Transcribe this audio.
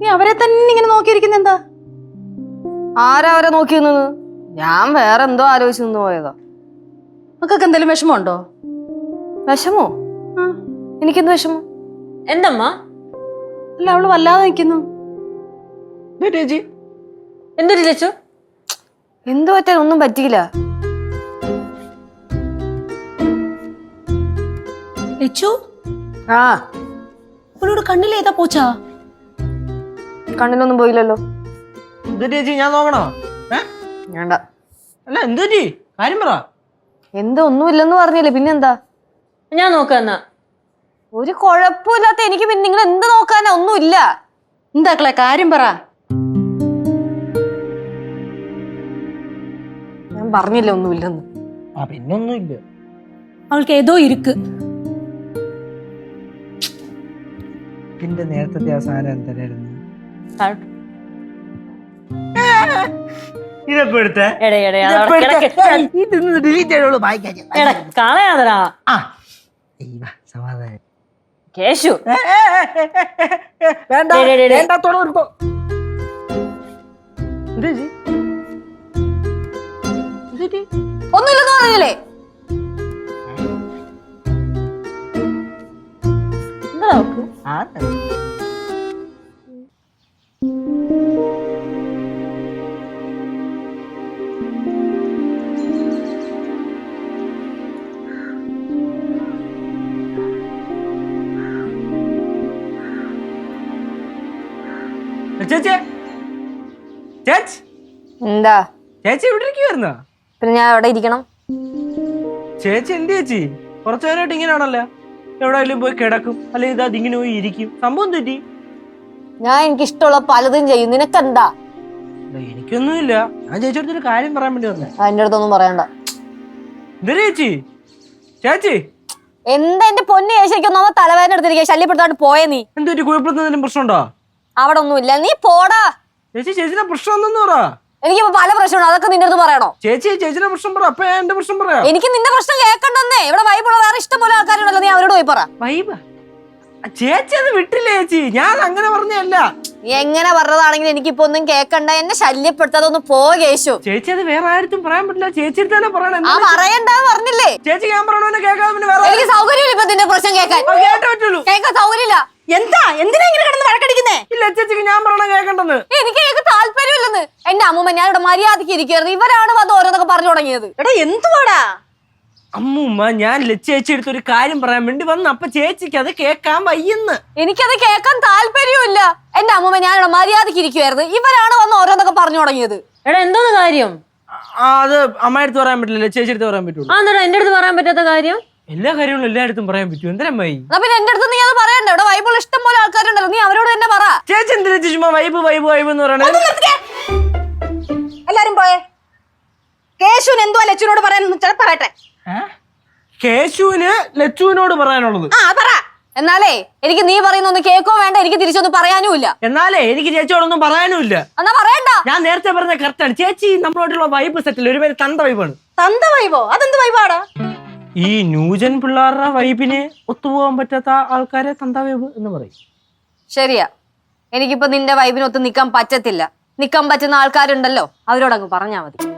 നീ അവരെ തന്നെ ഇങ്ങനെ നോക്കിയിരിക്കുന്ന എന്താ ആരാ അവരെ നോക്കി നിന്നത് ഞാൻ വേറെ എന്തോ ആലോചിച്ച് നിന്ന് പോയതാ. മക്കൾക്ക് എന്തെങ്കിലും വിഷമമുണ്ടോ? വിഷമോ. എനിക്കെന്ത് വിഷമം? എന്തമ്മ? അല്ല അവൾ വല്ലാതെ നിൽക്കുന്നു എന്തൊരു ചേച്ചു. എന്തു പറ്റാൻ ഒന്നും പറ്റിയില്ല. ലച്ചു ആ. ഉള്ളോട് കണ്ണിലേതാ ഏതാ പോച്ചാ? കണ്ണിലൊന്നും പോയില്ലല്ലോ. എന്ത് ചേച്ചി ഞാൻ നോക്കണോ? വേണ്ട. അല്ല എന്ത് കാര്യം പറ. എന്തോ ഒന്നുമില്ലെന്ന് പറഞ്ഞില്ലേ പിന്നെന്താ? ഞാൻ നോക്കാ ഒരു കുഴപ്പമില്ലാത്ത എനിക്ക് പിന്നെ നിങ്ങൾ എന്ത് നോക്കാനാ? ഒന്നുമില്ല. എന്താക്കളെ കാര്യം പറ. ഞാൻ പറഞ്ഞില്ല ഒന്നുമില്ലെന്ന്? ആ പിന്നൊന്നുമില്ല. അവൾക്ക് ഏതോ ഇരിക്ക്. പിന്നെ നേരത്തെ ആ സാധനം സമാധാനം. കേശു. വേണ്ട. വേണ്ടാത്തോളം? ഒന്നുമില്ലെന്ന് പറഞ്ഞില്ലേ? ചേച്ചി? ചേച്ചി? എന്താ? ചേച്ചി ഇവിടെ ഇരിക്കുവായിരുന്നോ പിന്നെ ഞാൻ അവിടെ ഇരിക്കണം. ചേച്ചി എന്ത് ചേച്ചി? കുറച്ചു നേരമായിട്ട് ഇങ്ങനെയാണല്ലോ. എവിടെയെങ്കിലും പോയി കിടക്കും. അല്ലെങ്കിൽ ഇതാ ഇങ്ങനെ പോയി ഇരിക്കും. സംഭവം തെറ്റി ഞാൻ എനിക്ക് ഇഷ്ടമുള്ള പലതും ചെയ്യും. നിനക്കെന്താ? എനിക്കൊന്നുമില്ല. ഞാൻ ചേച്ചിയുടെ ഒരു കാര്യം പറയാൻ വേണ്ടി വന്നേ. അതിന്റെ അടുത്തൊന്നും പറയണ്ട. എന്താ ചേച്ചി? ചേച്ചി? എന്താ എന്റെ പൊന്നു ചേച്ചിക്കൊന്നും അവ തലവേദന എടുത്തിരിക്കുക ശല്യപ്പെടുത്താണ്ട് പോയേ നീ. എന്തൊരു പറ്റി കുഴപ്പമെന്തെങ്കിലും പ്രശ്നമുണ്ടോ? അവിടെ ഒന്നുമില്ല നീ പോടാ. ചേച്ചി ചേച്ചിയുടെ പ്രശ്നം എനിക്ക് പറ? എനിക്കിപ്പോ പല പ്രശ്നമുണ്ട്. അതൊക്കെ നിന്റെ അടുത്ത് പറയണോ? ചേച്ചി ചേച്ചിയുടെ പ്രശ്നം പറ. അപ്പൊ എന്റെ പ്രശ്നം പറയാം എനിക്ക് നിന്റെ പ്രശ്നം കേൾക്കണ്ടെന്നേ ഇവിടെ വൈബുള്ള വേറെ ഇഷ്ടംപോലെ ആൾക്കാരുണ്ടല്ലോ. നീ അവരോട് പോയി പറ. വൈബ് ചേച്ചി അത് വിട്ടില്ല ചേച്ചി? ഞാൻ അങ്ങനെ പറഞ്ഞല്ല എങ്ങനെ പറഞ്ഞതാണെങ്കിലും എനിക്കിപ്പോ ഒന്നും കേക്കണ്ട. എന്നെ ശല്യപ്പെടുത്താതൊന്ന് പോ കേശു. ചേച്ചി അത് വേറെ ആരും പറയാൻ പറ്റില്ല. ചേച്ചി തന്നെ പറയണം. ആ പറയണ്ട പറഞ്ഞില്ലേ? ചേച്ചി ഞാൻ പറയണോ കേൾക്കാൻ പിന്നെ വേറെ എനിക്ക് സൗകര്യമില്ല ഇപ്പൊ നിന്റെ പ്രശ്നം കേൾക്കാൻ. ആ, കേട്ടേ പറ്റുള്ളൂ. കേൾക്കാൻ സൗകര്യമില്ല. എന്താ? എന്തിനാ ഇങ്ങനെ കിടന്ന് വഴക്കടിക്കുന്നേ? ചേച്ചിക്ക് ഞാൻ പറയണ കേൾക്കണ്ടെന്ന് എനിക്ക് കേക്ക് താല്പര്യമില്ലെന്ന്. എന്റെ അമ്മൂമ്മ ഞാൻ ഇവിടെ മര്യാദയ്ക്ക് ഇരിക്കുന്നത് ഇവരാണ് വന്ന് ഓരോന്നൊക്കെ പറഞ്ഞു തുടങ്ങിയത്? എടാ എന്തുവാടാ? അമ്മൂമ്മ ഞാൻ ലച്ചേച്ചി എടുത്ത് ഒരു കാര്യം പറയാൻ വേണ്ടി വന്ന അപ്പൊ ചേച്ചിക്ക് അത് കേക്കാൻ വയ്യെന്ന്. എനിക്കത് കേൾക്കാൻ താല്പര്യമില്ല എന്റെ അമ്മൂമ്മ ഞാൻ ഇവിടെ മര്യാദയ്ക്ക് ഇരിക്കുവായിരുന്നു ഇവരാണ് വന്ന് ഓരോന്നൊക്കെ പറഞ്ഞു തുടങ്ങിയത്? എടാ എന്തോന്ന് കാര്യം? ആ, അത് അമ്മ അടുത്ത് പറയാൻ പറ്റില്ല ലച്ചേച്ചി എടുത്ത് പറയാൻ പറ്റുള്ളൂ. ആ എന്താ എന്റെ അടുത്ത് പറയാൻ പറ്റാത്ത കാര്യം? എല്ലാ കാര്യങ്ങളും എല്ലായിടത്തും പറയാൻ പറ്റും എന്തരമ്മായി എന്നാ പിന്നെ എന്റെ അടുത്ത് നീ അത് പറയണ്ട. ഇവിടെ വൈബുള്ള ഇഷ്ടം പോലെ ആൾക്കാരുണ്ടല്ലോ. നീ അവരോട് തന്നെ പറ. ചേച്ചി എന്തിനാ ചുമ്മാ വൈബ് വൈബ് വൈബ് എന്ന് പറയണത് എല്ലാരും പോയേ. കേശുവിന് എന്തോ ലച്ചുവിനോട് പറയാൻ പറയട്ടെ? കേശുവിന് ലച്ചുവിനോട് പറയാനുള്ളത്. ആ പറ. എന്നാലേ എനിക്ക് നീ പറയുന്ന ഒന്ന് കേൾക്കോ വേണ്ട. എനിക്ക് തിരിച്ചൊന്നും പറയാനും ഇല്ല എന്നാലേ എനിക്ക് ചേച്ചിയോടൊന്നും പറയാനുമില്ല. എന്നാ പറയണ്ട. ഞാൻ നേരത്തെ പറഞ്ഞ കറക്റ്റാണ് ചേച്ചി നമ്മളോട്ടുള്ള വൈബ് സെറ്റിൽ ഒരു പേര് തന്ത വൈബാണ് തന്ത വൈബോ അതെന്ത് വൈബാടാ ഈ ന്യൂജൻ പിള്ളേരുടെ വൈബിനെ ഒത്തുപോകാൻ പറ്റാത്ത ആൾക്കാരെ തന്ത വൈബ് എന്ന് പറയും. ശരിയാ. എനിക്കിപ്പോ നിന്റെ വൈബിനൊത്ത് നിക്കാൻ പറ്റത്തില്ല. നിക്കാൻ പറ്റുന്ന ആൾക്കാരുണ്ടല്ലോ. അവരോടങ്ങ് പറഞ്ഞാ മതി.